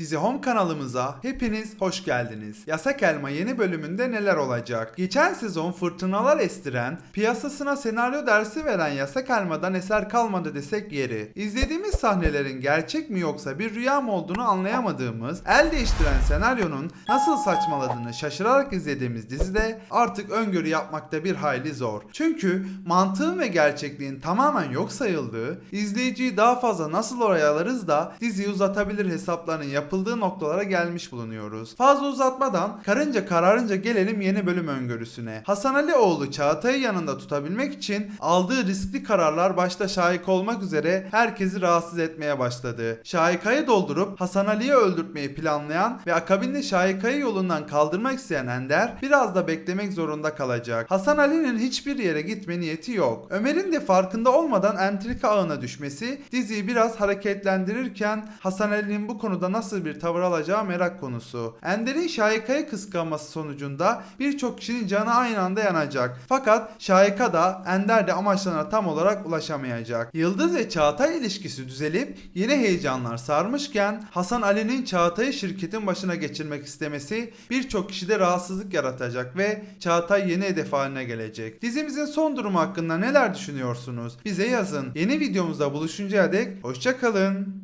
Dizi Home kanalımıza hepiniz hoş geldiniz. Yasak Elma yeni bölümünde neler olacak? Geçen sezon fırtınalar estiren, piyasasına senaryo dersi veren Yasak Elma'dan eser kalmadı desek yeri. İzlediğimiz sahnelerin gerçek mi yoksa bir rüya mı olduğunu anlayamadığımız, el değiştiren senaryonun nasıl saçmaladığını şaşırarak izlediğimiz dizide artık öngörü yapmakta bir hayli zor. Çünkü mantığın ve gerçekliğin tamamen yok sayıldığı, izleyiciyi daha fazla nasıl oraya alırız da diziyi uzatabilir hesaplarının yapıldığı noktalara gelmiş bulunuyoruz. Fazla uzatmadan karınca kararınca gelelim yeni bölüm öngörüsüne. Hasan Ali oğlu Çağatay'ı yanında tutabilmek için aldığı riskli kararlar başta Şahik olmak üzere herkesi rahatsız etmeye başladı. Şahika'yı doldurup Hasan Ali'yi öldürtmeyi planlayan ve akabinde Şahika'yı yolundan kaldırmak isteyen Ender biraz da beklemek zorunda kalacak. Hasan Ali'nin hiçbir yere gitme niyeti yok. Ömer'in de farkında olmadan entrika ağına düşmesi diziyi biraz hareketlendirirken Hasan Ali'nin bu konuda nasıl bir tavır alacağı merak konusu. Ender'in Şahika'yı kıskanması sonucunda birçok kişinin canı aynı anda yanacak. Fakat Şahika da Ender de amaçlarına tam olarak ulaşamayacak. Yıldız ve Çağatay ilişkisi düzelip yeni heyecanlar sarmışken Hasan Ali'nin Çağatay'ı şirketin başına geçirmek istemesi birçok kişide rahatsızlık yaratacak ve Çağatay yeni hedef haline gelecek. Dizimizin son durumu hakkında neler düşünüyorsunuz? Bize yazın. Yeni videomuzda buluşuncaya dek hoşçakalın.